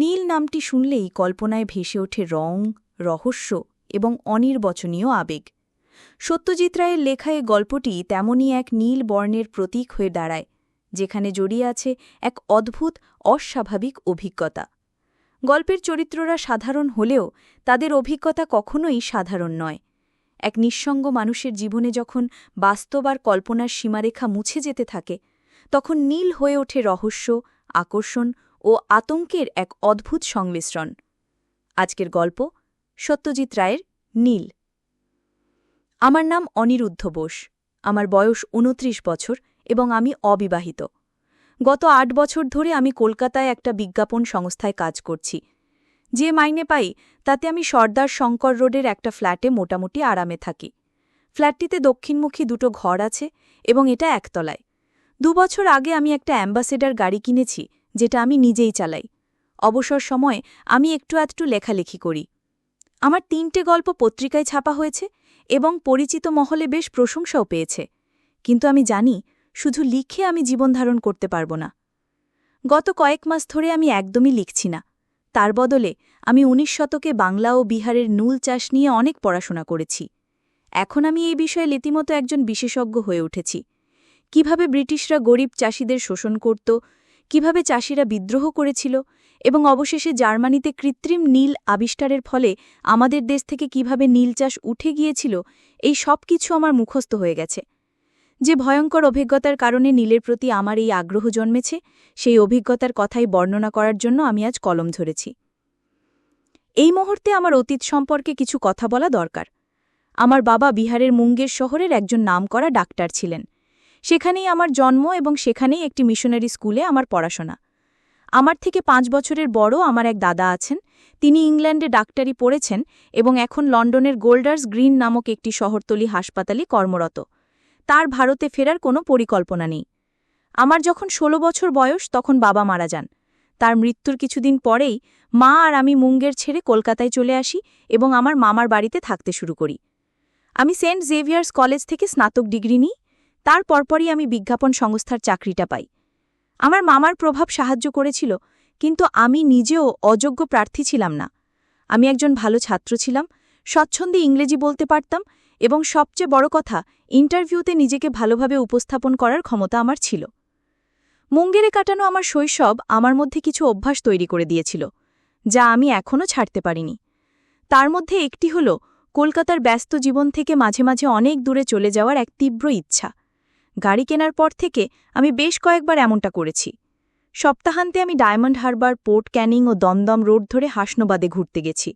নীল নামটি শুনলেই কল্পনায় ভেসে ওঠে রং, রহস্য এবং অনির্বচনীয় আবেগ। সত্যজিৎ রায়ের লেখা এ গল্পটি তেমনই এক নীল বর্ণের প্রতীক হয়ে দাঁড়ায়, যেখানে জড়িয়ে আছে এক অদ্ভুত, অস্বাভাবিক অভিজ্ঞতা। গল্পের চরিত্ররা সাধারণ হলেও তাদের অভিজ্ঞতা কখনোই সাধারণ নয়। এক নিঃসঙ্গ মানুষের জীবনে যখন বাস্তব আর কল্পনার সীমারেখা মুছে যেতে থাকে, তখন নীল হয়ে ওঠে রহস্য, আকর্ষণ ও আতঙ্কের এক অদ্ভুত সংমিশ্রণ। আজকের গল্প সত্যজিৎ রায়ের নীল। আমার নাম অনিরুদ্ধ বোস। আমার বয়স উনত্রিশ বছর এবং আমি অবিবাহিত। গত আট বছর ধরে আমি কলকাতায় একটা বিজ্ঞাপন সংস্থায় কাজ করছি। যে মাইনে পাই, তাতে আমি সর্দার শঙ্কর রোডের একটা ফ্ল্যাটে মোটামুটি আরামে থাকি। ফ্ল্যাটটিতে দক্ষিণমুখী দুটো ঘর আছে এবং এটা একতলায়। দুবছর আগে আমি একটা অ্যাম্বাসেডার গাড়ি কিনেছি যেটা আমি নিজেই চালাই। অবসর সময়ে আমি একটু আধটু লেখালেখি করি। আমার তিনটে গল্প পত্রিকায় ছাপা হয়েছে এবং পরিচিত মহলে বেশ প্রশংসাও পেয়েছে। কিন্তু আমি জানি, শুধু লিখে আমি জীবনধারণ করতে পারব না। গত কয়েক মাস ধরে আমি একদমই লিখছি না। তার বদলে আমি উনিশ শতকে বাংলা ও বিহারের নুল চাষ নিয়ে অনেক পড়াশোনা করেছি। এখন আমি এই বিষয়ে লীতিমতো একজন বিশেষজ্ঞ হয়ে উঠেছি। কীভাবে ব্রিটিশরা গরিব চাষিদের শোষণ করত কীভাবে চাষিরা বিদ্রোহ করেছিল এবং অবশেষে জার্মানিতে কৃত্রিম নীল আবিষ্কারের ফলে আমাদের দেশ থেকে কীভাবে নীল চাষ উঠে গিয়েছিল, এই সব কিছু আমার মুখস্থ হয়ে গেছে। যে ভয়ঙ্কর অভিজ্ঞতার কারণে নীলের প্রতি আমার এই আগ্রহ জন্মেছে, সেই অভিজ্ঞতার কথাই বর্ণনা করার জন্য আমি আজ কলম ধরেছি। এই মুহূর্তে আমার অতীত সম্পর্কে কিছু কথা বলা দরকার। আমার বাবা বিহারের মুঙ্গের শহরের একজন নামকরা ডাক্তার ছিলেন। সেখানেই আমার জন্ম এবং সেখানেই একটি মিশনারি স্কুলে আমার পড়াশোনা। আমার থেকে পাঁচ বছরের বড় আমার এক দাদা আছেন। তিনি ইংল্যান্ডে ডাক্তারি পড়েছেন এবং এখন লন্ডনের গোল্ডার্স গ্রিন নামক একটি শহরতলি হাসপাতালে কর্মরত। তার ভারতে ফেরার কোনো পরিকল্পনা নেই। আমার যখন ১৬ বছর বয়স তখন বাবা মারা যান। তার মৃত্যুর কিছুদিন পরেই মা আর আমি মুঙ্গের ছেড়ে কলকাতায় চলে আসি এবং আমার মামার বাড়িতে থাকতে শুরু করি। আমি সেন্ট জেভিয়ার্স কলেজ থেকে স্নাতক ডিগ্রি নিই তার পরপরই আমি বিজ্ঞাপন সংস্থার চাকরিটা পাই। আমার মামার প্রভাব সাহায্য করেছিল, কিন্তু আমি নিজেও অযোগ্য প্রার্থী ছিলাম না। আমি একজন ভালো ছাত্র ছিলাম, স্বচ্ছন্দে ইংরেজি বলতে পারতাম এবং সবচেয়ে বড় কথা, ইন্টারভিউতে নিজেকে ভালোভাবে উপস্থাপন করার ক্ষমতা আমার ছিল। মুঙ্গেরে কাটানো আমার শৈশব আমার মধ্যে কিছু অভ্যাস তৈরি করে দিয়েছিল, যা আমি এখনও ছাড়তে পারিনি। তার মধ্যে একটি হল, কলকাতার ব্যস্ত জীবন থেকে মাঝে মাঝে অনেক দূরে চলে যাওয়ার এক তীব্র ইচ্ছা। গাড়ি কেনার পর থেকে আমি বেশ কয়েকবার এমনটা করেছি। সপ্তাহান্তে আমি ডায়মন্ড হারবার, পোর্ট ক্যানিং ও দমদম রোড ধরে হাসনোবাদে ঘুরতে গেছি।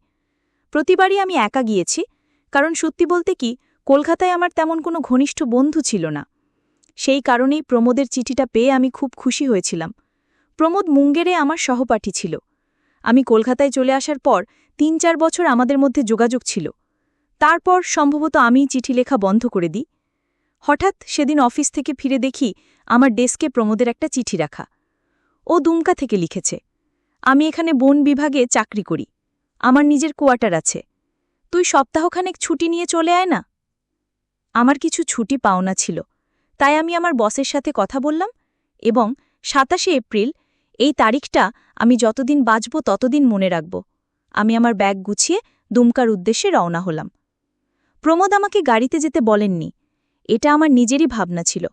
প্রতিবারই আমি একা গিয়েছি, কারণ সত্যি বলতে কি, কলকাতায় আমার তেমন কোনো ঘনিষ্ঠ বন্ধু ছিল না। সেই কারণেই প্রমোদের চিঠিটা পেয়ে আমি খুব খুশি হয়েছিলাম। প্রমোদ মুঙ্গেরে আমার সহপাঠী ছিল। আমি কলকাতায় চলে আসার পর তিন চার বছর আমাদের মধ্যে যোগাযোগ ছিল। তারপর সম্ভবত আমি চিঠি লেখা বন্ধ করে দিই। হঠাৎ সেদিন অফিস থেকে ফিরে দেখি আমার ডেস্কে প্রমোদের একটা চিঠি রাখা। ও দুমকা থেকে লিখেছে, আমি এখানে বন বিভাগে চাকরি করি। আমার নিজের কোয়ার্টার আছে। তুই সপ্তাহখানেক ছুটি নিয়ে চলে আয় না? আমার কিছু ছুটি পাওনা ছিল, তাই আমি আমার বসের সাথে কথা বললাম এবং সাতাশে এপ্রিল এই তারিখটা আমি যতদিন বাঁচব ততদিন মনে রাখব। আমি আমার ব্যাগ গুছিয়ে দুমকার উদ্দেশ্যে রওনা হলাম। প্রমোদ আমাকে গাড়িতে যেতে বলেননি এটা আমার নিজেরই ভাবনা ছিল।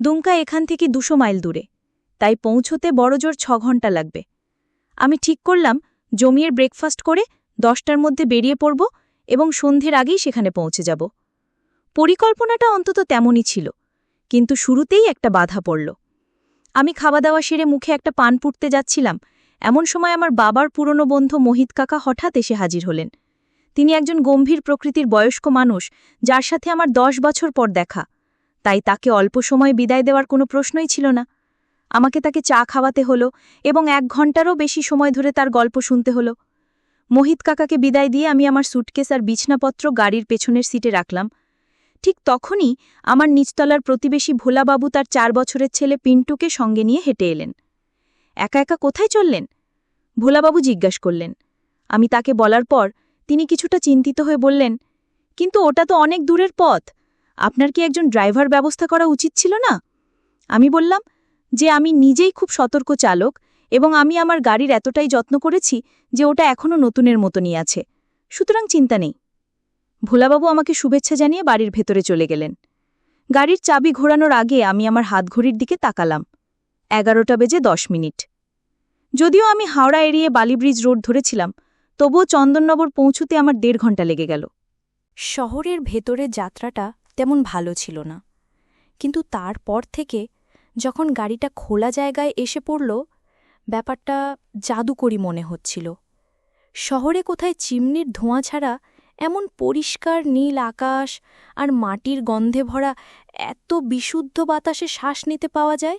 দুমকা এখান থেকে দুশো মাইল দূরে। তাই পৌঁছতে বড়জোর ছ ঘণ্টা লাগবে। আমি ঠিক করলাম জমিয়ের ব্রেকফাস্ট করে দশটার মধ্যে বেরিয়ে পড়ব এবং সন্ধ্যের আগেই সেখানে পৌঁছে যাব। পরিকল্পনাটা অন্তত তেমনই ছিল, কিন্তু শুরুতেই একটা বাধা পড়ল। আমি খাওয়া দাওয়া সেরে মুখে একটা পান পুটতে যাচ্ছিলাম। এমন সময় আমার বাবার পুরনো বন্ধু মোহিত কাকা হঠাৎ এসে হাজির হলেন। তিনি একজন গম্ভীর প্রকৃতির বয়স্ক মানুষ, যার সাথে আমার দশ বছর পর দেখা। তাই তাকে অল্প সময় বিদায় দেওয়ার কোনো প্রশ্নই ছিল না। আমাকে তাকে চা খাওয়াতে হলো এবং এক ঘন্টারও বেশি সময় ধরে তার গল্প শুনতে হলো। মোহিত কাকাকে বিদায় দিয়ে আমি আমার সুটকেস আর বিছনাপত্র গাড়ির পেছনের সিটে রাখলাম। ঠিক তখনই আমার নিচতলার প্রতিবেশী ভোলাবাবু তার চার বছরের ছেলে পিন্টুকে সঙ্গে নিয়ে হেঁটে এলেন। একা একা কোথায় চললেন? ভোলাবাবু জিজ্ঞাসা করলেন। আমি তাকে বলার পর তিনি কিছুটা চিন্তিত হয়ে বললেন, কিন্তু ওটা তো অনেক দূরের পথ। আপনার কি একজন ড্রাইভার ব্যবস্থা করা উচিত ছিল না? আমি বললাম, যে আমি নিজেই খুব সতর্ক চালক এবং আমি আমার গাড়ির এতটাই যত্ন করেছি যে ওটা এখনও নতুনের মতনই আছে। সুতরাং চিন্তা নেই। ভোলাবাবু আমাকে শুভেচ্ছা জানিয়ে বাড়ির ভেতরে চলে গেলেন। গাড়ির চাবি ঘোরানোর আগে আমি আমার হাতঘড়ির দিকে তাকালাম। এগারোটা বেজে দশ মিনিট। যদিও আমি হাওড়া এড়িয়ে বালিব্রিজ রোড ধরেছিলাম তবুও চন্দননগর পৌঁছুতে আমার দেড় ঘণ্টা লেগে গেল। শহরের ভেতরের যাত্রাটা তেমন ভালো ছিল না। কিন্তু তারপর থেকে যখন গাড়িটা খোলা জায়গায় এসে পড়ল, ব্যাপারটা জাদুকরি মনে হচ্ছিল। শহরে কোথায় চিমনির ধোঁয়া ছাড়া এমন পরিষ্কার নীল আকাশ আর মাটির গন্ধে ভরা এত বিশুদ্ধ বাতাসে শ্বাস নিতে পাওয়া যায়?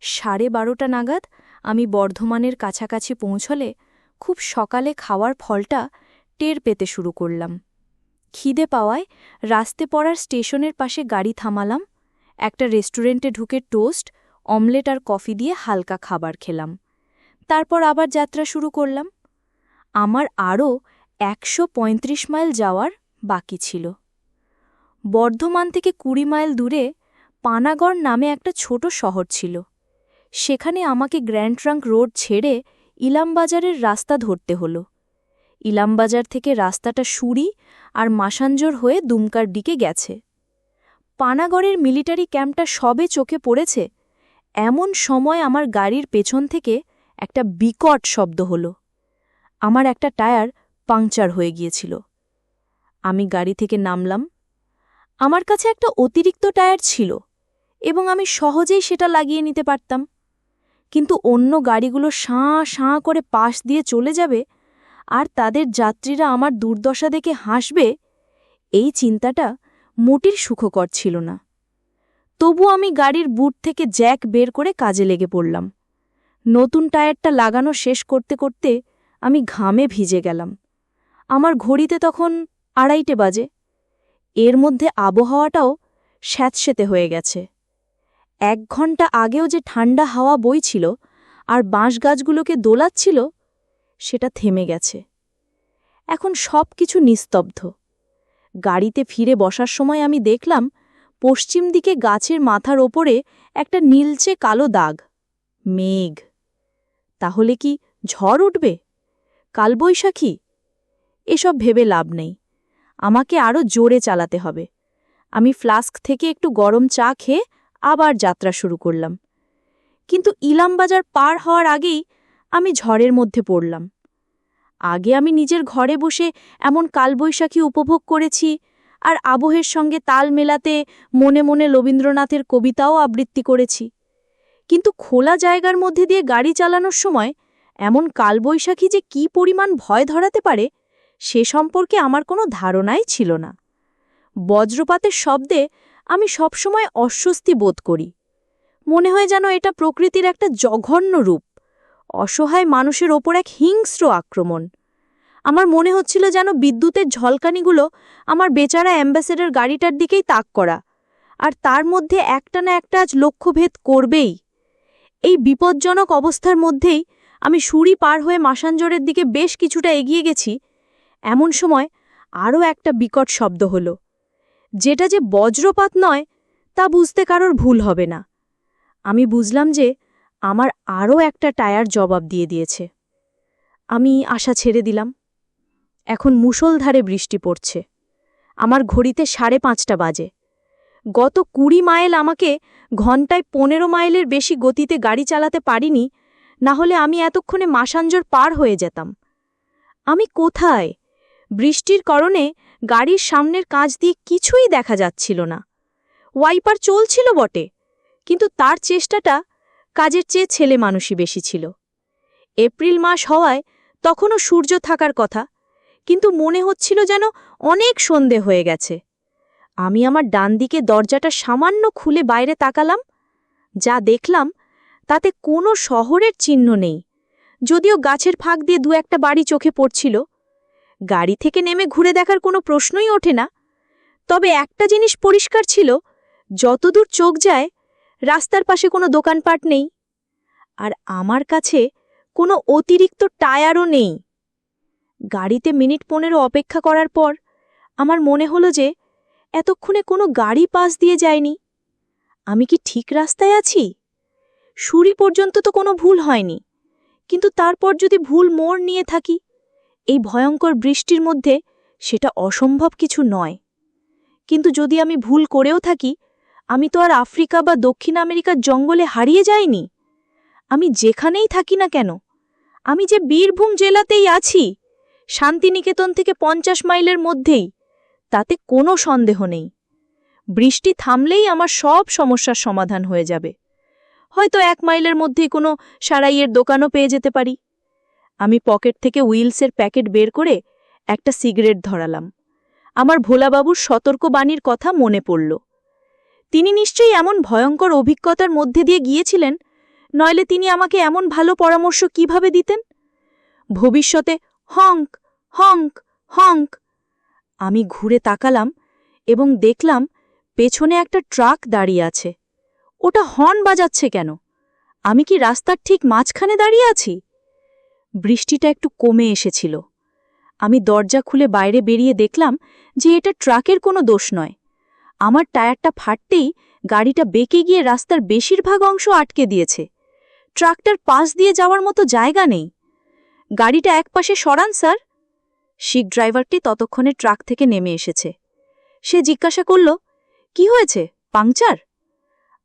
সাড়ে বারোটা নাগাদ আমি বর্ধমানের কাছাকাছি পৌঁছলে খুব সকালে খাওয়ার ফলটা টের পেতে শুরু করলাম। খিদে পাওয়ায় রাস্তে পড়ার স্টেশনের পাশে গাড়ি থামালাম, একটা রেস্টুরেন্টে ঢুকে টোস্ট, অমলেট আর কফি দিয়ে হালকা খাবার খেলাম। তারপর আবার যাত্রা শুরু করলাম। আমার আরও একশো পঁয়ত্রিশ মাইল যাওয়ার বাকি ছিল। বর্ধমান থেকে কুড়ি মাইল দূরে পানাগড় নামে একটা ছোট শহর ছিল। সেখানে আমাকে গ্র্যান্ড ট্রাঙ্ক রোড ছেড়ে ইলামবাজারের রাস্তা ধরতে হলো। ইলামবাজার থেকে রাস্তাটা সুরি আর মাসাঞ্জোর হয়ে দুমকার দিকে গেছে। পানাগড়ের মিলিটারি ক্যাম্পটা সবে চোখে পড়েছে। এমন সময় আমার গাড়ির পেছন থেকে একটা বিকট শব্দ হল। আমার একটা টায়ার পাংচার হয়ে গিয়েছিল। আমি গাড়ি থেকে নামলাম। আমার কাছে একটা অতিরিক্ত টায়ার ছিল এবং আমি সহজেই সেটা লাগিয়ে নিতে পারতাম। কিন্তু অন্য গাড়িগুলো সাঁ সাঁ করে পাশ দিয়ে চলে যাবে আর তাদের যাত্রীরা আমার দুর্দশা দেখে হাসবে, এই চিন্তাটা মোটির সুখকর ছিল না। তবু আমি গাড়ির বুট থেকে জ্যাক বের করে কাজে লেগে পড়লাম। নতুন টায়ারটা লাগানো শেষ করতে করতে আমি ঘামে ভিজে গেলাম। আমার ঘড়িতে তখন আড়াইটে বাজে। এর মধ্যে আবহাওয়াটাও স্যাঁতসেতে হয়ে গেছে। এক ঘণ্টা আগেও যে ঠান্ডা হাওয়া বইছিল আর বাঁশ গাছগুলোকে দোলাচ্ছিল, সেটা থেমে গেছে। এখন সব কিছু নিস্তব্ধ। গাড়িতে ফিরে বসার সময় আমি দেখলাম, পশ্চিম দিকে গাছের মাথার ওপরে একটা নীলচে কালো দাগ, মেঘ। তাহলে কি ঝড় উঠবে? কালবৈশাখী? এসব ভেবে লাভ নেই। আমাকে আরও জোরে চালাতে হবে। আমি ফ্লাস্ক থেকে একটু গরম চা খেয়ে আবার যাত্রা শুরু করলাম। কিন্তু ইলামবাজার পার হওয়ার আগেই আমি ঝড়ের মধ্যে পড়লাম। আগে আমি নিজের ঘরে বসে এমন কালবৈশাখী উপভোগ করেছি আর আবহের সঙ্গে তাল মেলাতে মনে মনে রবীন্দ্রনাথের কবিতাও আবৃত্তি করেছি। কিন্তু খোলা জায়গার মধ্যে দিয়ে গাড়ি চালানোর সময় এমন কালবৈশাখী যে কি পরিমাণ ভয় ধরাতে পারে সে সম্পর্কে আমার কোনো ধারণাই ছিল না। বজ্রপাতের শব্দে আমি সবসময় অস্বস্তি বোধ করি। মনে হয় যেন এটা প্রকৃতির একটা জঘন্য রূপ। অসহায় মানুষের ওপর এক হিংস্র আক্রমণ। আমার মনে হচ্ছিল যেন বিদ্যুতের ঝলকানিগুলো আমার বেচারা অ্যাম্বাসেডার গাড়িটার দিকেই তাক করা, আর তার মধ্যে একটা না একটা আজ লক্ষ্যভেদ করবেই। এই বিপজ্জনক অবস্থার মধ্যেই আমি সুরি পার হয়ে মাসাঞ্জরের দিকে বেশ কিছুটা এগিয়ে গেছি। এমন সময় আরও একটা বিকট শব্দ হল। যেটা যে বজ্রপাত নয়, তা বুঝতে কারোর ভুল হবে না। আমি বুঝলাম যে আমার আরও একটা টায়ার জবাব দিয়ে দিয়েছে। আমি আশা ছেড়ে দিলাম। এখন মুষলধারে বৃষ্টি পড়ছে। আমার ঘড়িতে সাড়ে পাঁচটা বাজে। গত কুড়ি মাইল আমাকে ঘন্টায় পনেরো মাইলের বেশি গতিতে গাড়ি চালাতে পারিনি, না হলে আমি এতক্ষণে মাসাঞ্জর পার হয়ে যেতাম। আমি কোথায়? বৃষ্টির কারণে গাড়ির সামনের কাজ দিয়ে কিছুই দেখা যাচ্ছিল না। ওয়াইপার চলছিল বটে, কিন্তু তার চেষ্টাটা কাজের চেয়ে ছেলে মানুষই বেশি ছিল। এপ্রিল মাস হওয়ায় তখনও সূর্য থাকার কথা, কিন্তু মনে হচ্ছিল যেন অনেক সন্ধে হয়ে গেছে। আমি আমার ডান দিকে দরজাটা সামান্য খুলে বাইরে তাকালাম, যা দেখলাম তাতে কোনো শহরের চিহ্ন নেই, যদিও গাছের ফাঁক দিয়ে দু একটা বাড়ি চোখে পড়ছিল। গাড়ি থেকে নেমে ঘুরে দেখার কোনো প্রশ্নই ওঠে না। তবে একটা জিনিস পরিষ্কার ছিল, যতদূর চোখ যায়, রাস্তার পাশে কোনো দোকানপাট নেই। আর আমার কাছে কোনো অতিরিক্ত টায়ারও নেই। গাড়িতে মিনিট পনেরো অপেক্ষা করার পর আমার মনে হলো যে এতক্ষণে কোনো গাড়ি পাশ দিয়ে যায়নি। আমি কি ঠিক রাস্তায় আছি? সুরি পর্যন্ত তো কোনো ভুল হয়নি। কিন্তু তারপর যদি ভুল মোড় নিয়ে থাকি এই ভয়ঙ্কর বৃষ্টির মধ্যে সেটা অসম্ভব কিছু নয়। কিন্তু যদি আমি ভুল করেও থাকি, আমি তো আর আফ্রিকা বা দক্ষিণ আমেরিকার জঙ্গলে হারিয়ে যাইনি। আমি যেখানেই থাকি না কেন, আমি যে বীরভূম জেলাতেই আছি, শান্তিনিকেতন থেকে পঞ্চাশ মাইলের মধ্যেই, তাতে কোনো সন্দেহ নেই। বৃষ্টি থামলেই আমার সব সমস্যার সমাধান হয়ে যাবে। হয়তো এক মাইলের মধ্যেই কোনো সারাইয়ের দোকানও পেয়ে যেতে পারি। আমি পকেট থেকে উইলসের প্যাকেট বের করে একটা সিগারেট ধরালাম। আমার ভোলাবাবুর সতর্কবাণীর কথা মনে পড়ল। তিনি নিশ্চয়ই এমন ভয়ঙ্কর অভিজ্ঞতার মধ্যে দিয়ে গিয়েছিলেন, নইলে তিনি আমাকে এমন ভালো পরামর্শ কীভাবে দিতেন? ভবিষ্যতে হংক হংক হংক। আমি ঘুরে তাকালাম এবং দেখলাম পেছনে একটা ট্রাক দাঁড়িয়ে আছে। ওটা হর্ন বাজাচ্ছে কেন? আমি কি রাস্তার ঠিক মাঝখানে দাঁড়িয়ে আছি? বৃষ্টিটা একটু কমে এসেছিল। আমি দরজা খুলে বাইরে বেরিয়ে দেখলাম যে এটা ট্রাকের কোনো দোষ নয়। আমার টায়ারটা ফাটতেই গাড়িটা বেঁকে গিয়ে রাস্তার বেশিরভাগ অংশ আটকে দিয়েছে। ট্রাকটার পাশ দিয়ে যাওয়ার মতো জায়গা নেই। গাড়িটা একপাশে সরান, স্যার। শিখ ড্রাইভারটি ততক্ষণে ট্রাক থেকে নেমে এসেছে। সে জিজ্ঞাসা করল, কি হয়েছে? পাংচার?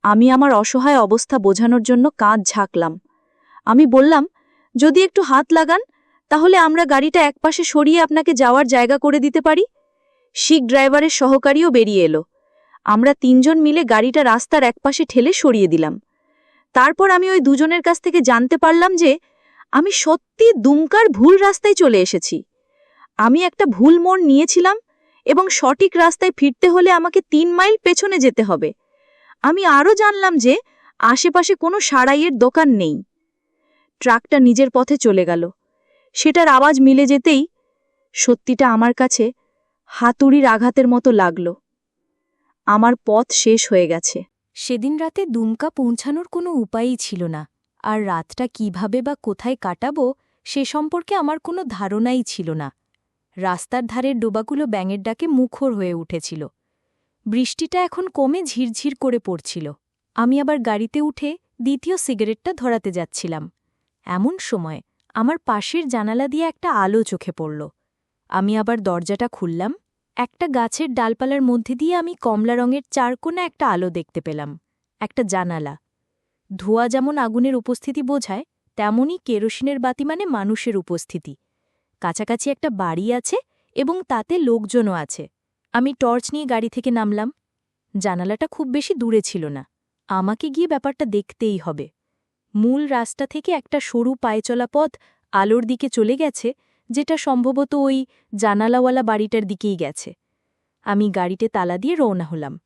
আমি আমার অসহায় অবস্থা বোঝানোর জন্য কাঁধ ঝাঁকলাম। আমি বললাম যদি একটু হাত লাগান, তাহলে আমরা গাড়িটা একপাশে সরিয়ে আপনাকে যাওয়ার জায়গা করে দিতে পারি। শিখ ড্রাইভারের সহকারীও বেরিয়ে এলো। আমরা তিনজন মিলে গাড়িটা রাস্তার একপাশে ঠেলে সরিয়ে দিলাম। তারপর আমি ওই দুজনের কাছ থেকে জানতে পারলাম যে, আমি সত্যি দুমকার ভুল রাস্তায় চলে এসেছি। আমি একটা ভুল মোড় নিয়েছিলাম এবং সঠিক রাস্তায় ফিরতে হলে আমাকে তিন মাইল পেছনে যেতে হবে। আমি আরও জানলাম যে, আশেপাশে কোনো সারাইয়ের দোকান নেই। ট্রাকটা নিজের পথে চলে গেল। সেটার আওয়াজ মিলে যেতেই সত্যিটা আমার কাছে হাতুড়ির আঘাতের মতো লাগল। আমার পথ শেষ হয়ে গেছে। সেদিন রাতে দুমকা পৌঁছানোর কোনো উপায়ই ছিল না, আর রাতটা কীভাবে বা কোথায় কাটাবো সে সম্পর্কে আমার কোনো ধারণাই ছিল না। রাস্তার ধারের ডোবাগুলো ব্যাঙের ডাকে মুখর হয়ে উঠেছিল। বৃষ্টিটা এখন কমে ঝিরঝির করে পড়ছিল। আমি আবার গাড়িতে উঠে দ্বিতীয় সিগারেটটা ধরাতে যাচ্ছিলাম। এমন সময় আমার পাশের জানালা দিয়ে একটা আলো চোখে পড়ল। আমি আবার দরজাটা খুললাম। একটা গাছের ডালপালার মধ্যে দিয়ে আমি কমলা রঙের চারকোনা একটা আলো দেখতে পেলাম। একটা জানালা। ধোয়া যেমন আগুনের উপস্থিতি বোঝায়, তেমনই কেরোসিনের বাতি মানে মানুষের উপস্থিতি। কাছাকাছি একটা বাড়ি আছে এবং তাতে লোকজনও আছে। আমি টর্চ নিয়ে গাড়ি থেকে নামলাম। জানালাটা খুব বেশি দূরে ছিল না। আমাকে গিয়ে ব্যাপারটা দেখতেই হবে। মূল রাস্তা থেকে একটা সরু পায়ে চলা পথ আলোর দিকে চলে গেছে, যেটা সম্ভবত ওই জানালাওয়ালা বাড়িটার দিকেই গেছে। আমি গাড়িতে তালা দিয়ে রওনা হলাম।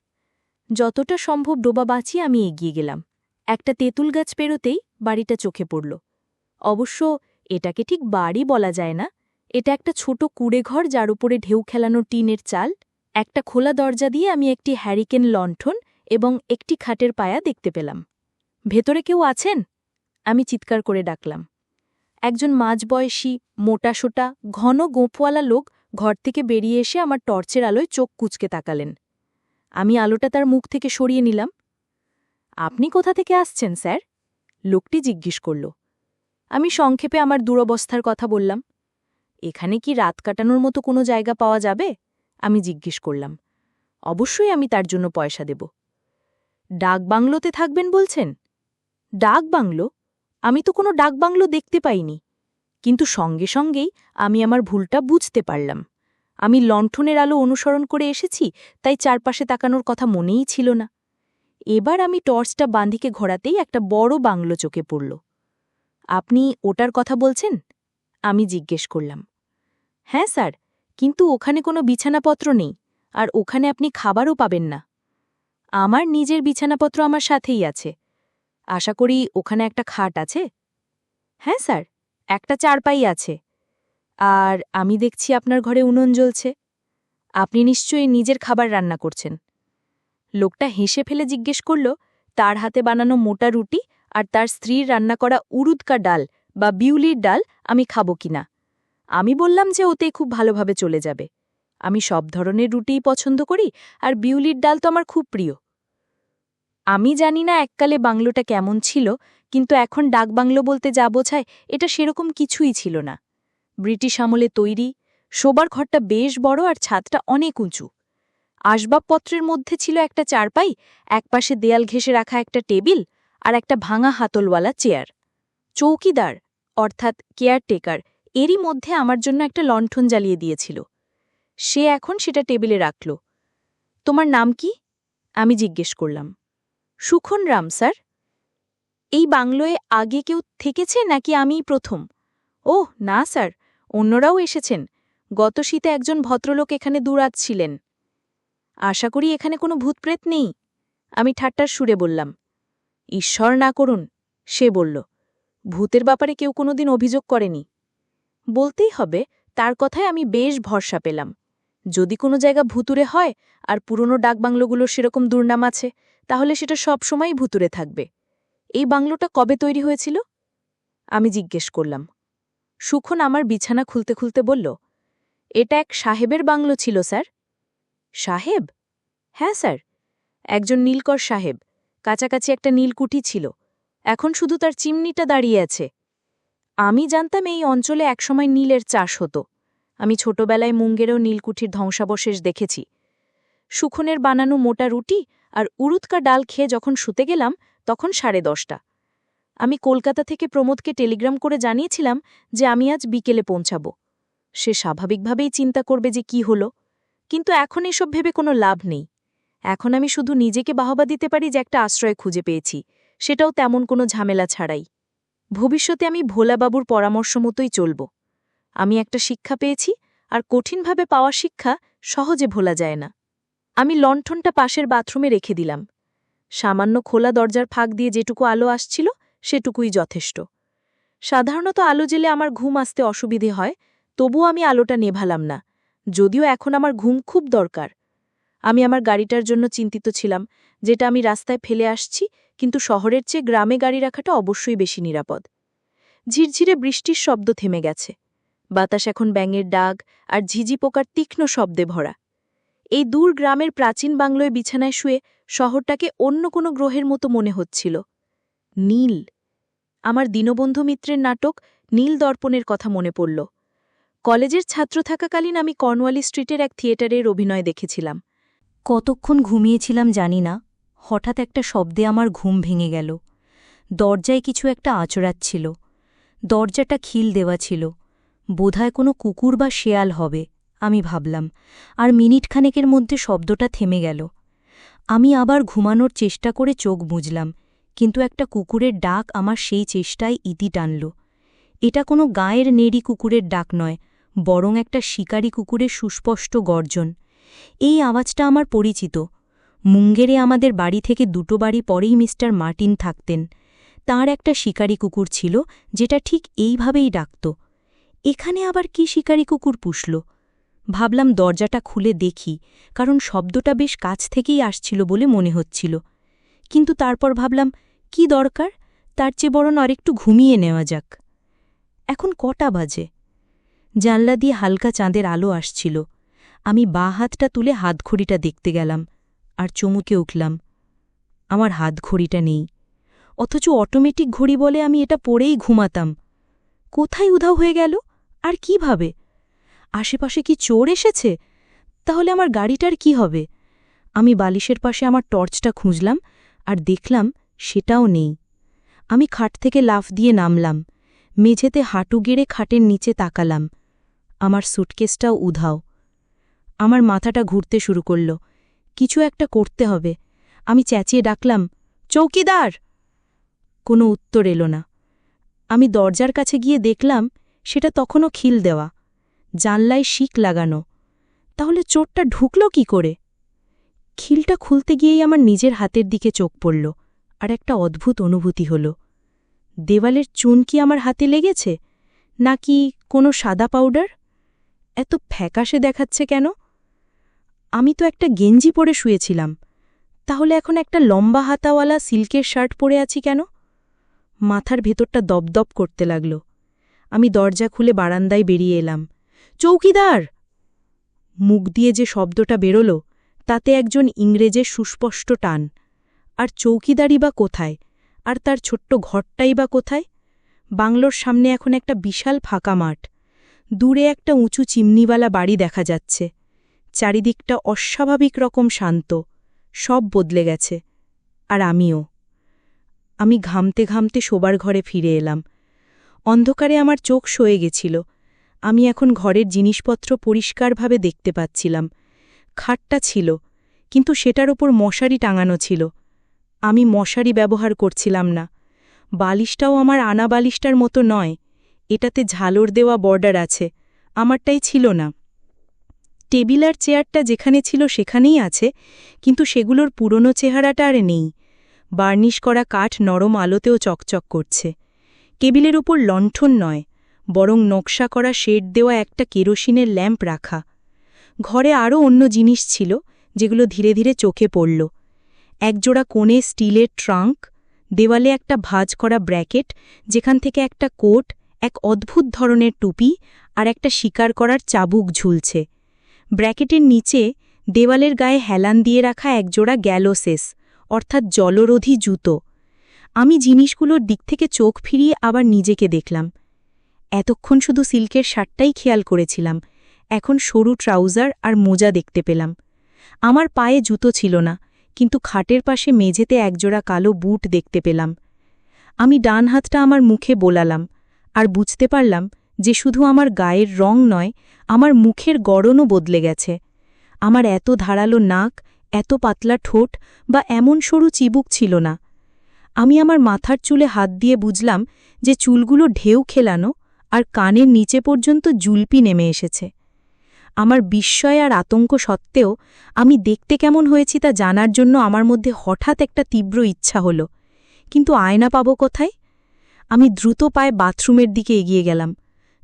যতটা সম্ভব ডোবা বাঁচিয়ে আমি এগিয়ে গেলাম। একটা তেঁতুল গাছ পেরোতেই বাড়িটা চোখে পড়ল। অবশ্য এটাকে ঠিক বাড়ি বলা যায় না। এটা একটা ছোট কুড়েঘর যার উপরে ঢেউ খেলানো টিনের চাল, একটা খোলা দরজা দিয়ে আমি একটি হ্যারিকেন লণ্ঠন এবং একটি খাটের পায়া দেখতে পেলাম। ভেতরে কেউ আছেন? আমি চিৎকার করে ডাকলাম। একজন মাঝবয়সী, মোটাসোটা, ঘন গোঁপওয়ালা লোক ঘর থেকে বেরিয়ে এসে আমার টর্চের আলোয় চোখ কুচকে তাকালেন। আমি আলোটা তার মুখ থেকে সরিয়ে নিলাম। আপনি কোথা থেকে আসছেন, স্যার? লোকটি জিজ্ঞেস করল। আমি সংক্ষেপে আমার দুরবস্থার কথা বললাম। এখানে কি রাত কাটানোর মতো কোনো জায়গা পাওয়া যাবে? আমি জিজ্ঞেস করলাম। অবশ্যই আমি তার জন্য পয়সা দেব। ডাক বাংলোতে থাকবেন বলছেন? ডাক বাংলো আমি তো কোনো ডাকবাংলো দেখতে পাইনি। কিন্তু সঙ্গে সঙ্গেই আমি আমার ভুলটা বুঝতে পারলাম। আমি লণ্ঠনের আলো অনুসরণ করে এসেছি, তাই চারপাশে তাকানোর কথা মনেই ছিল না। এবার আমি টর্চটা বাঁধিকে ঘোরাতেই একটা বড় বাংলো চোখে পড়ল। আপনি ওটার কথা বলছেন? আমি জিজ্ঞেস করলাম। হ্যাঁ স্যার, কিন্তু ওখানে কোনো বিছানাপত্র নেই, আর ওখানে আপনি খাবারও পাবেন না। আমার নিজের বিছানাপত্র আমার সাথেই আছে। আশা করি ওখানে একটা খাট আছে? হ্যাঁ স্যার, একটা চারপাই আছে। আর আমি দেখছি আপনার ঘরে উনুন জ্বলছে। আপনি নিশ্চয়ই নিজের খাবার রান্না করছেন। লোকটা হেসে ফেলে জিজ্ঞেস করল, তার হাতে বানানো মোটা রুটি আর তার স্ত্রীর রান্না করা উরুদকা ডাল বা বিউলির ডাল আমি খাব কিনা আমি বললাম যে ওতে খুব ভালোভাবে চলে যাবে। আমি সব ধরনের রুটিই পছন্দ করি আর বিউলির ডাল তো আমার খুব প্রিয়। আমি জানি না এককালে বাংলোটা কেমন ছিল, কিন্তু এখন ডাকবাংলো বলতে যা বোঝায়, এটা সেরকম কিছুই ছিল না। ব্রিটিশ আমলে তৈরি, শোবার ঘরটা বেশ বড় আর ছাদটা অনেক উঁচু। আসবাবপত্রের মধ্যে ছিল একটা চারপাই, একপাশে দেয়াল ঘেঁষে রাখা একটা টেবিল আর একটা ভাঙা হাতলওয়ালা চেয়ার। চৌকিদার, অর্থাৎ কেয়ারটেকার, এরই মধ্যে আমার জন্য একটা লণ্ঠন জ্বালিয়ে দিয়েছিল। সে এখন সেটা টেবিলে রাখল। তোমার নাম কি? আমি জিজ্ঞেস করলাম। সুখন রাম, স্যার। এই বাংলোয় আগে কেউ থেকেছে নাকি আমিই প্রথম? ওহ, না, স্যার, অন্যরাও এসেছেন। গত শীতে একজন ভদ্রলোক এখানে দুরাত ছিলেন। আশা করি এখানে কোনো ভূতপ্রেত নেই? আমি ঠাট্টার সুরে বললাম। ঈশ্বর না করুন, সে বলল। ভূতের ব্যাপারে কেউ কোনোদিন অভিযোগ করেনি। বলতেই হবে, তার কথায় আমি বেশ ভরসা পেলাম। যদি কোনো জায়গা ভুতুরে হয়, আর পুরনো ডাকবাংলোগুলোর সেরকম দুর্নাম আছে তাহলে সেটা সব সময়ই ভুতুরে থাকবে। এই বাংলোটা কবে তৈরি হয়েছিল? আমি জিজ্ঞেস করলাম। সুখন আমার বিছানা খুলতে খুলতে বলল, এটা এক সাহেবের বাংলো ছিল, স্যার। সাহেব? হ্যাঁ স্যার। একজন নীলকর সাহেব। কাছাকাছি একটা নীলকুঠি ছিল। এখন শুধু তার চিমনিটা দাঁড়িয়ে আছে। আমি জানতাম এই অঞ্চলে একসময় নীলের চাষ হতো। আমি ছোটবেলায় মুঙ্গেরও নীলকুঠির ধ্বংসাবশেষ দেখেছি। সুখনের বানানো মোটা রুটি আর উরুৎকা ডাল খেয়ে যখন শুতে গেলাম, তখন সাড়ে দশটা। আমি কলকাতা থেকে প্রমোদকে টেলিগ্রাম করে জানিয়েছিলাম যে আমি আজ বিকেলে পৌঁছাব। সে স্বাভাবিকভাবেই চিন্তা করবে যে কি হলো। কিন্তু এখন এসব ভেবে কোনো লাভ নেই। এখন আমি শুধু নিজেকে বাহবা দিতে পারি যে একটা আশ্রয় খুঁজে পেয়েছি। সেটাও তেমন কোনো ঝামেলা ছাড়াই। ভবিষ্যতে আমি ভোলাবাবুর পরামর্শ মতোই চলব। আমি একটা শিক্ষা পেয়েছি, আর কঠিনভাবে পাওয়া শিক্ষা সহজে ভোলা যায় না। আমি লণ্ঠনটা পাশের বাথরুমে রেখে দিলাম। সামান্য খোলা দরজার ফাঁক দিয়ে যেটুকু আলো আসছিল, সেটুকুই যথেষ্ট। সাধারণত আলো জেলে আমার ঘুম আসতে অসুবিধে হয়, তবুও আমি আলোটা নেভালাম না, যদিও এখন আমার ঘুম খুব দরকার। আমি আমার গাড়িটার জন্য চিন্তিত ছিলাম, যেটা আমি রাস্তায় ফেলে আসছি, কিন্তু শহরের চেয়ে গ্রামে গাড়ি রাখাটা অবশ্যই বেশি নিরাপদ। ঝিরঝিরে বৃষ্টির শব্দ থেমে গেছে। বাতাস এখন ব্যাঙের ডাক আর ঝিঝি পোকার তীক্ষ্ণ শব্দে ভরা। এই দূর গ্রামের প্রাচীন বাংলোয় বিছানায় শুয়ে শহরটাকে অন্য কোনো গ্রহের মতো মনে হচ্ছিল। নীল। আমার দীনবন্ধু মিত্রের নাটক নীল দর্পণের কথা মনে পড়ল। কলেজের ছাত্র থাকাকালীন আমি কর্নওয়ালি স্ট্রিটের এক থিয়েটারের অভিনয় দেখেছিলাম। কতক্ষণ ঘুমিয়েছিলাম জানি না। হঠাৎ একটা শব্দে আমার ঘুম ভেঙে গেল। দরজায় কিছু একটা আঁচড়াচ্ছিল। দরজাটা খিল দেওয়া ছিল। বোধহয় কোনো কুকুর বা শেয়াল হবে। আমি ভাবলাম, আর মিনিটখানেকের মধ্যে শব্দটা থেমে গেল। আমি আবার ঘুমানোর চেষ্টা করে চোখ বুঝলাম কিন্তু একটা কুকুরের ডাক আমার সেই চেষ্টায় ইতি টানল। এটা কোনো গায়ের নেড়ি কুকুরের ডাক নয়, বরং একটা শিকারী কুকুরের সুস্পষ্ট গর্জন। এই আওয়াজটা আমার পরিচিত। মুঙ্গেরে আমাদের বাড়ি থেকে দুটো বাড়ি পরেই মিস্টার মার্টিন থাকতেন। তার একটা শিকারী কুকুর ছিল, যেটা ঠিক এইভাবেই ডাকত। এখানে আবার কি শিকারী কুকুর পুষল? ভাবলাম দরজাটা খুলে দেখি, কারণ শব্দটা বেশ কাছ থেকেই আসছিল বলে মনে হচ্ছিল। কিন্তু তারপর ভাবলাম, কি দরকার? তার চেয়ে বরং আরেকটু ঘুমিয়ে নেওয়া যাক। এখন কটা বাজে? জানলা দিয়ে হালকা চাঁদের আলো আসছিল। আমি বা হাতটা তুলে হাতঘড়িটা দেখতে গেলাম, আর চমুকে উঠলাম। আমার হাতঘড়িটা নেই। অথচ অটোমেটিক ঘড়ি বলে আমি এটা পরেই ঘুমাতাম। কোথায় উধাও হয়ে গেল? আর কীভাবে? আশেপাশে কি চোর এসেছে? তাহলে আমার গাড়িটার কি হবে? আমি বালিশের পাশে আমার টর্চটা খুঁজলাম আর দেখলাম সেটাও নেই। আমি খাট থেকে লাফ দিয়ে নামলাম। মেঝেতে হাঁটু গেড়ে খাটের নিচে তাকালাম। আমার সুটকেসটাও উধাও। আমার মাথাটা ঘুরতে শুরু করল। কিছু একটা করতে হবে। আমি চেঁচিয়ে ডাকলাম, চৌকিদার! কোনো উত্তর এলো না। আমি দরজার কাছে গিয়ে দেখলাম সেটা তখনও খিল দেওয়া। জানলায় শিক লাগানো। তাহলে চোরটা ঢুকল কি করে? খিলটা খুলতে গিয়েই আমার নিজের হাতের দিকে চোখ পড়ল, আর একটা অদ্ভুত অনুভূতি হল। দেওয়ালের চুন কি আমার হাতে লেগেছে? নাকি কোনো সাদা পাউডার? এত ফ্যাকাশে দেখাচ্ছে কেন? আমি তো একটা গেঞ্জি পরে শুয়েছিলাম, তাহলে এখন একটা লম্বা হাতাওয়ালা সিল্কের শার্ট পরে আছি কেন? মাথার ভেতরটা দপদপ করতে লাগল। আমি দরজা খুলে বারান্দায় বেরিয়ে এলাম। চৌকিদার। মুখ দিয়ে যে শব্দটা বেরোল, তাতে একজন ইংরেজের সুস্পষ্ট টান। আর চৌকিদারি বা কোথায়? আর তার ছোট্ট ঘরটাই বা কোথায়? বাংলোর সামনে এখন একটা বিশাল ফাঁকা মাঠ। দূরে একটা উঁচু চিমনিওয়ালা বাড়ি দেখা যাচ্ছে। চারিদিকটা অস্বাভাবিক রকম শান্ত। সব বদলে গেছে। আর আমিও। আমি ঘামতে ঘামতে শোবার ঘরে ফিরে এলাম। অন্ধকারে আমার চোখ সয়ে গেছিল। আমি এখন ঘরের জিনিসপত্র পরিষ্কারভাবে দেখতে পাচ্ছিলাম। খাটটা ছিল, কিন্তু সেটার ওপর মশারি টাঙানো ছিল। আমি মশারি ব্যবহার করছিলাম না। বালিশটাও আমার আনা বালিশটার মতো নয়। এটাতে ঝালর দেওয়া বর্ডার আছে। আমারটাই ছিল না। টেবিল আর চেয়ারটা যেখানে ছিল সেখানেই আছে, কিন্তু সেগুলোর পুরনো চেহারাটা আর নেই। বার্নিশ করা কাঠ নরম আলোতেও চকচক করছে। টেবিলের উপর লণ্ঠন নয়। বরং নকশা করা শেড দেওয়া একটা কেরোসিনের ল্যাম্প রাখা। ঘরে আরও অন্য জিনিস ছিল, যেগুলো ধীরে ধীরে চোখে পড়ল। একজোড়া কোণে স্টিলের ট্রাঙ্ক, দেওয়ালে একটা ভাজ করা ব্র্যাকেট, যেখান থেকে একটা কোট, এক অদ্ভুত ধরনের টুপি আর একটা শিকার করার চাবুক ঝুলছে। ব্র্যাকেটের নিচে দেওয়ালের গায়ে হেলান দিয়ে রাখা একজোড়া গ্যালোসেস, অর্থাৎ জলরোধী জুতো। আমি জিনিসগুলোর দিক থেকে চোখ ফিরিয়ে আবার নিজেকে দেখলাম। এতক্ষণ শুধু সিল্কের শার্টটাই খেয়াল করেছিলাম। এখন সরু ট্রাউজার আর মোজা দেখতে পেলাম। আমার পায়ে জুতো ছিল না, কিন্তু খাটের পাশে মেঝেতে একজোড়া কালো বুট দেখতে পেলাম। আমি ডান হাতটা আমার মুখে বোলালাম আর বুঝতে পারলাম যে শুধু আমার গায়ের রং নয়, আমার মুখের গড়নও বদলে গেছে। আমার এত ধারালো নাক, এত পাতলা ঠোঁট বা এমন সরু চিবুক ছিল না। আমি আমার মাথার চুলে হাত দিয়ে বুঝলাম যে চুলগুলো ঢেউ খেলানো আর কানের নিচে পর্যন্ত জুলপি নেমে এসেছে। আমার বিস্ময় আর আতঙ্ক সত্ত্বেও আমি দেখতে কেমন হয়েছি তা জানার জন্য আমার মধ্যে হঠাৎ একটা তীব্র ইচ্ছা হল। কিন্তু আয়না পাব কোথায়? আমি দ্রুত পায়ে বাথরুমের দিকে এগিয়ে গেলাম।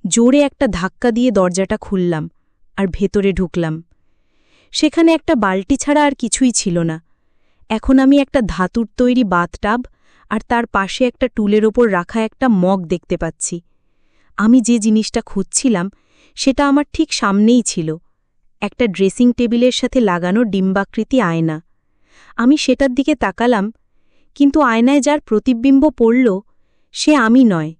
জোরে একটা ধাক্কা দিয়ে দরজাটা খুললাম আর ভেতরে ঢুকলাম। সেখানে একটা বালটি ছাড়া আর কিছুই ছিল না। এখন আমি একটা ধাতুর তৈরি বাথটাব আর তার পাশে একটা টুলের ওপর রাখা একটা মগ দেখতে পাচ্ছি। আমি যে জিনিসটা খুঁজছিলাম, সেটা আমার ঠিক সামনেই ছিল। একটা ড্রেসিং টেবিলের সাথে লাগানো ডিম্বাকৃতি আয়না। আমি সেটার দিকে তাকালাম, কিন্তু আয়নায় যার প্রতিবিম্ব পড়ল, সে আমি নয়।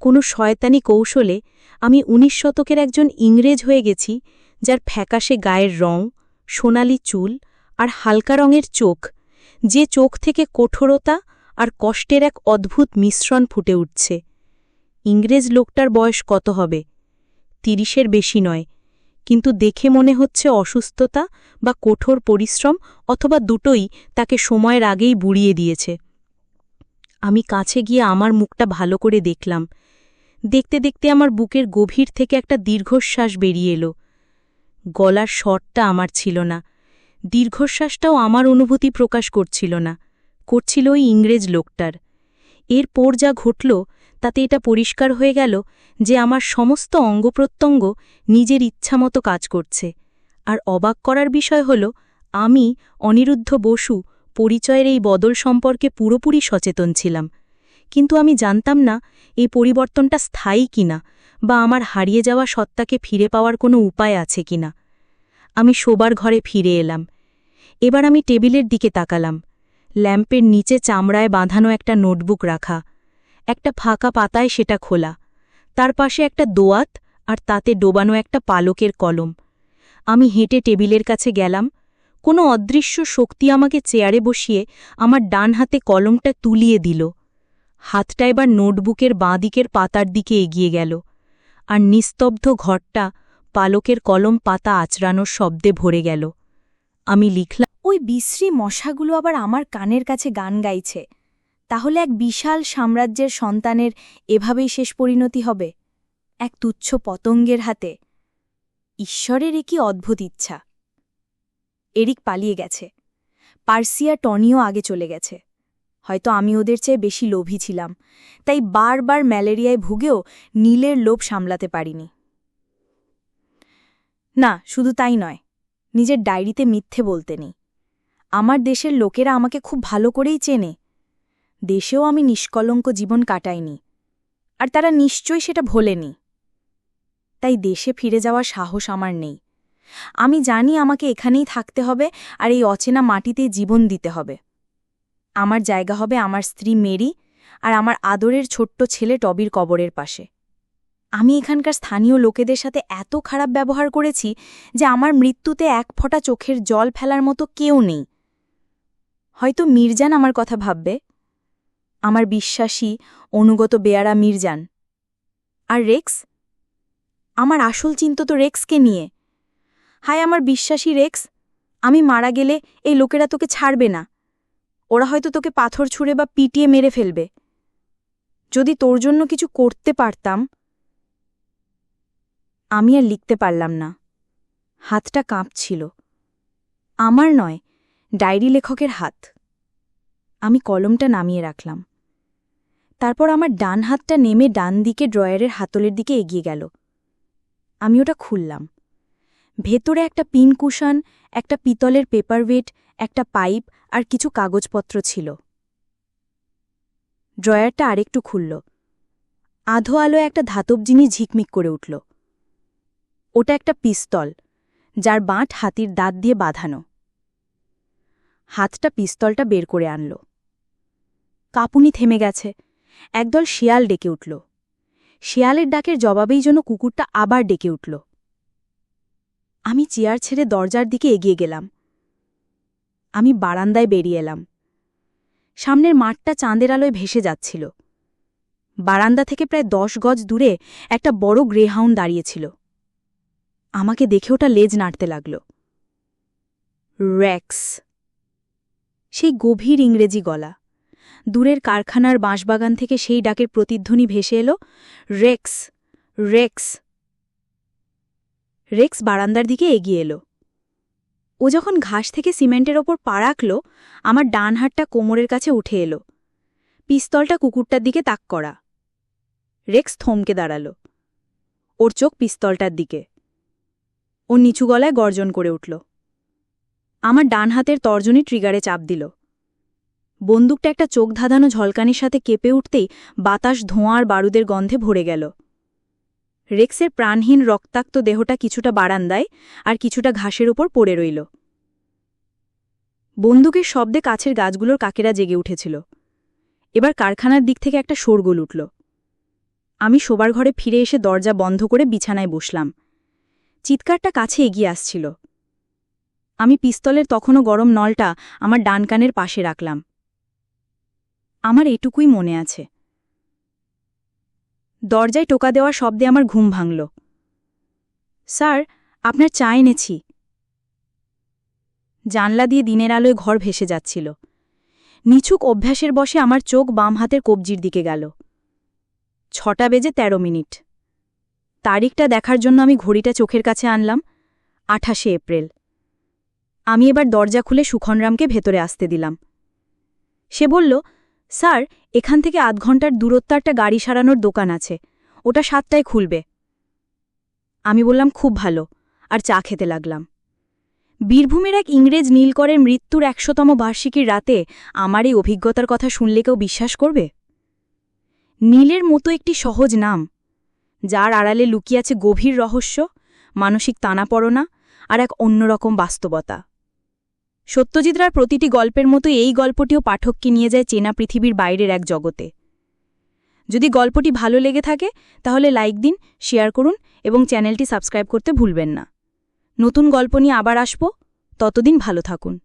কোনো শয়তানি কৌশলে আমি উনিশ শতকের একজন ইংরেজ হয়ে গেছি, যার ফ্যাকাশে গায়ের রং, সোনালি চুল আর হালকা রঙের চোখ, যে চোখ থেকে কঠোরতা আর কষ্টের এক অদ্ভুত মিশ্রণ ফুটে উঠছে। ইংরেজ লোকটার বয়স কত হবে? তিরিশের বেশি নয়। কিন্তু দেখে মনে হচ্ছে অসুস্থতা বা কঠোর পরিশ্রম অথবা দুটোই তাকে সময়ের আগেই বুড়িয়ে দিয়েছে। আমি কাছে গিয়ে আমার মুখটা ভালো করে দেখলাম। দেখতে দেখতে আমার বুকের গভীর থেকে একটা দীর্ঘশ্বাস বেরিয়ে এলো। গলার স্বরটা আমার ছিল না। দীর্ঘশ্বাসটাও আমার অনুভূতি প্রকাশ করছিল না। করছিল ওই ইংরেজ লোকটার। এরপর যা ঘটল তাতে এটা পরিষ্কার হয়ে গেল যে আমার সমস্ত অঙ্গপ্রত্যঙ্গ নিজের ইচ্ছামতো কাজ করছে। আর অবাক করার বিষয় হল, আমি, অনিরুদ্ধ বসু, পরিচয়ের এই বদল সম্পর্কে পুরোপুরি সচেতন ছিলাম। কিন্তু আমি জানতাম না এই পরিবর্তনটা স্থায়ী কিনা বা আমার হারিয়ে যাওয়া সত্তাকে ফিরে পাওয়ার কোনো উপায় আছে কিনা। আমি শোবার ঘরে ফিরে এলাম। এবার আমি টেবিলের দিকে তাকালাম। ল্যাম্পের নিচে চামড়ায় বাঁধানো একটা নোটবুক রাখা। একটা ফাঁকা পাতায় সেটা খোলা। তার পাশে একটা দোয়াত আর তাতে ডোবানো একটা পালকের কলম। আমি হেঁটে টেবিলের কাছে গেলাম। কোনো অদৃশ্য শক্তি আমাকে চেয়ারে বসিয়ে আমার ডান হাতে কলমটা তুলিয়ে দিল। হাতটা এবার নোটবুকের বাঁ দিকের পাতার দিকে এগিয়ে গেল। আর নিস্তব্ধ ঘরটা পালকের কলম পাতা আচড়ানোর শব্দে ভরে গেল। আমি লিখলাম, ওই বিশ্রী মশাগুলো আবার আমার কানের কাছে গান গাইছে। তাহলে এক বিশাল সাম্রাজ্যের সন্তানের এভাবেই শেষ পরিণতি হবে, এক তুচ্ছ পতঙ্গের হাতে। ঈশ্বরের একই অদ্ভুত ইচ্ছা। এরিক পালিয়ে গেছে। পার্সিয়া টনিও আগে চলে গেছে। হয়তো আমি ওদের চেয়ে বেশি লোভী ছিলাম, তাই বারবার ম্যালেরিয়ায় ভুগেও নীলের লোভ সামলাতে পারিনি। না, শুধু তাই নয়, নিজের ডায়েরিতে মিথ্যে বলতে নেই। আমার দেশের লোকেরা আমাকে খুব ভালো করেই চেনে। দেশেও আমি নিষ্কলঙ্ক জীবন কাটাইনি, আর তারা নিশ্চয়ই সেটা ভোলেনি। তাই দেশে ফিরে যাওয়ার সাহস আমার নেই। আমি জানি আমাকে এখানেই থাকতে হবে আর এই অচেনা মাটিতে জীবন দিতে হবে। আমার জায়গা হবে আমার স্ত্রী মেরি আর আমার আদরের ছোট্ট ছেলে টবির কবরের পাশে। আমি এখানকার স্থানীয় লোকেদের সাথে এত খারাপ ব্যবহার করেছি যে আমার মৃত্যুতে এক ফোঁটা চোখের জল ফেলার মতো কেউ নেই। হয়তো মির্জান আমার কথা ভাববে আমার বিশ্বাসী অনুগত বেয়ারা মির্জান। আর রেক্স? আমার আসল চিন্ত তো রেক্সকে নিয়ে। হায় আমার বিশ্বাসী রেক্স, আমি মারা গেলে এই লোকেরা তোকে ছাড়বে না। ওরা হয়তো তোকে পাথর ছুঁড়ে বা পিটিয়ে মেরে ফেলবে। যদি তোর জন্য কিছু করতে পারতাম, আমি আর লিখতে পারলাম না। হাতটা কাঁপছিল। আমার নয়, ডায়েরি লেখকের হাত। আমি কলমটা নামিয়ে রাখলাম। তারপর আমার ডান হাতটা নেমে ডান দিকে ড্রয়ারের হাতলের দিকে এগিয়ে গেল। আমি ওটা খুললাম। ভেতরে একটা পিন কুশন, একটা পিতলের পেপারওয়েট, একটা পাইপ আর কিছু কাগজপত্র ছিল। ড্রয়ারটা আরেকটু খুলল। আধো আলো একটা ধাতব জিনিস ঝিকমিক করে উঠল। ওটা একটা পিস্তল, যার বাঁট হাতির দাঁত দিয়ে বাঁধানো। হাতটা পিস্তলটা বের করে আনল। কাপুনি থেমে গেছে। একদল শিয়াল ডেকে উঠল। শিয়ালের ডাকের জবাবেই জন্য কুকুরটা আবার ডেকে উঠল। আমি চেয়ার ছেড়ে দরজার দিকে এগিয়ে গেলাম। আমি বারান্দায় বেরিয়ে এলাম। সামনের মাঠটা চাঁদের আলোয় ভেসে যাচ্ছিল। বারান্দা থেকে প্রায় দশ গজ দূরে একটা বড় গ্রেহাউন্ড দাঁড়িয়েছিল। আমাকে দেখে ওটা লেজ নাড়তে লাগল। র্যাক্স। সেই গভীর ইংরেজি গলা। দূরের কারখানার বাঁশবাগান থেকে সেই ডাকের প্রতিধ্বনি ভেসে এলো, রেক্স রেক্স। রেক্স বারান্দার দিকে এগিয়ে এলো। ও যখন ঘাস থেকে সিমেন্টের ওপর পা রাখল, আমার ডান হাতটা কোমরের কাছে উঠে এলো। পিস্তলটা কুকুরটার দিকে তাক করা। রেক্স থমকে দাঁড়াল। ওর চোখ পিস্তলটার দিকে। ও নিচু গলায় গর্জন করে উঠল। আমার ডান হাতের তর্জনী ট্রিগারে চাপ দিল। বন্দুকটা একটা চোখ ধাঁধানো ঝলকানির সাথে কেঁপে উঠতেই বাতাস ধোঁয়ার বারুদের গন্ধে ভরে গেল। রেক্সের প্রাণহীন রক্তাক্ত দেহটা কিছুটা বারান্দায় আর কিছুটা ঘাসের উপর পড়ে রইল। বন্দুকের শব্দে কাছের গাছগুলোর কাকেরা জেগে উঠেছিল। এবার কারখানার দিক থেকে একটা শোরগোল উঠল। আমি শোবার ঘরে ফিরে এসে দরজা বন্ধ করে বিছানায় বসলাম। চিৎকারটা কাছে এগিয়ে আসছিল। আমি পিস্তলের তখনও গরম নলটা আমার ডান কানের পাশে রাখলাম। আমার এটুকুই মনে আছে। দরজায় টোকা দেওয়া শব্দে আমার ঘুম ভাঙল। স্যার, আপনার চা এনেছি। জানলা দিয়ে দিনের আলোয় ঘর ভেসে যাচ্ছিল। নিছুক অভ্যাসের বসে আমার চোখ বাম হাতের কবজির দিকে গেল। ছটা বেজে ১৩ মিনিট। তারিখটা দেখার জন্য আমি ঘড়িটা চোখের কাছে আনলাম, আঠাশে এপ্রিল। আমি এবার দরজা খুলে সুখনরামকে ভেতরে আসতে দিলাম। সে বলল স্যার, এখান থেকে আধ ঘণ্টার দূরত্ব একটা গাড়ি সারানোর দোকান আছে। ওটা সাতটায় খুলবে। আমি বললাম, খুব ভালো। আর চা খেতে লাগলাম। বীরভূমের এক ইংরেজ নীলকরের মৃত্যুর একশোতম বার্ষিকীর রাতে আমার এই অভিজ্ঞতার কথা শুনলে কেউ বিশ্বাস করবে? নীলের মতো একটি সহজ নাম, যার আড়ালে লুকিয়ে আছে গভীর রহস্য, মানসিক টানাপড়না আর এক অন্যরকম বাস্তবতা। সত্যজিৎ রায় প্রতিটি গল্পের মতো এই গল্পটিও পাঠককে নিয়ে যায় চেনা পৃথিবীর বাইরের এক জগতে। যদি গল্পটি ভালো লেগে থাকে, তাহলে লাইক দিন, শেয়ার করুন এবং চ্যানেলটি সাবস্ক্রাইব করতে ভুলবেন না। নতুন গল্প নিয়ে আবার আসব। ততদিন ভালো থাকুন।